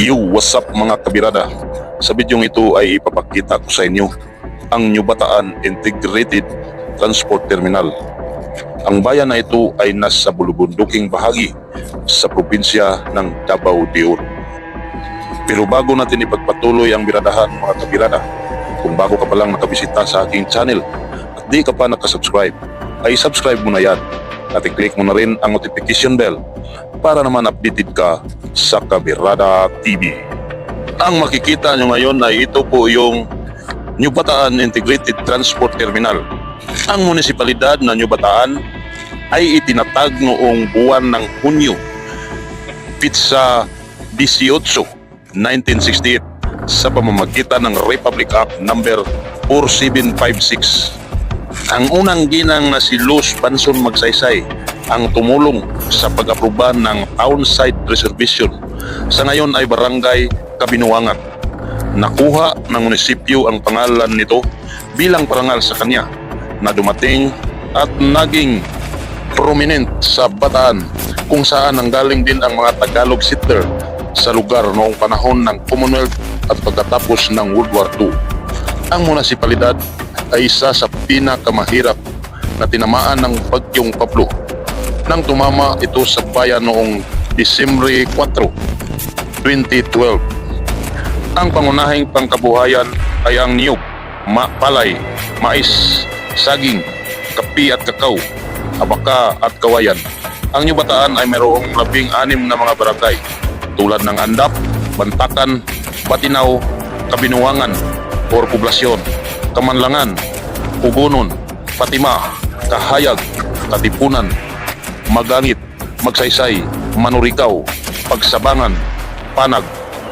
Yo, what's up mga kabirada? Sa bidyong ito ay ipapakita ko sa inyo ang New Bataan Integrated Transport Terminal. Ang bayan na ito ay nasa bulubunduking bahagi sa probinsya ng Davao de Oro. Pero bago natin ipagpatuloy ang biradahan mga kabirada, kung bago ka pa lang nakabisita sa aking channel at di ka pa nakasubscribe, ay subscribe mo na yan at i-click mo na rin ang notification bell para naman updated ka sa Kabirada TV. Ang makikita nyo ngayon ay ito po yung New Bataan Integrated Transport Terminal. Ang munisipalidad ng New Bataan ay itinatag noong buwan ng Hunyo Pizza 18, 1968 sa pamamagitan ng Republic Act number 4756. Ang unang ginang na si Luz Banson Magsaysay ang tumulong sa pag-aproba ng Town Site Reservation. Sa ngayon ay Barangay Kabinuangan. Nakuha ng munisipyo ang pangalan nito bilang parangal sa kanya na dumating at naging prominent sa Bataan kung saan nanggaling din ang mga Tagalog settler sa lugar noong panahon ng Commonwealth at pagkatapos ng World War II. Ang munisipalidad ay isa sa pinakamahirap na tinamaan ng bagyong Pablo nang tumama ito sa bayan noong Disyembre 4, 2012. Ang pangunahing pangkabuhayan ay ang niyog, ma palay, mais, saging, kapi at kakao, abaka at kawayan. Ang Bataan ay mayroong labing anim na mga barangay tulad ng Andap, Bantakan, Batinaw, Kabinuangan, or Poblasyon, Kamanlangan, Pugunon, Patima, Kahayag, Katipunan, Magangit, Magsaysay, Manurikaw, Pagsabangan, Panag,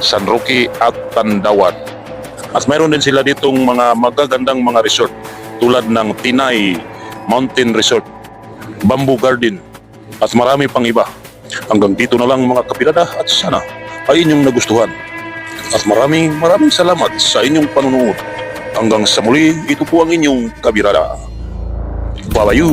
San Roque at Tandawan. At mayroon din sila ditong mga magagandang mga resort tulad ng Tinay Mountain Resort, Bamboo Garden at marami pang iba. Hanggang dito na lang mga kapirada at sana ay inyong nagustuhan. At maraming maraming salamat sa inyong panunood. Hanggang sa muli, ito po ang inyong kabirada. Babayu!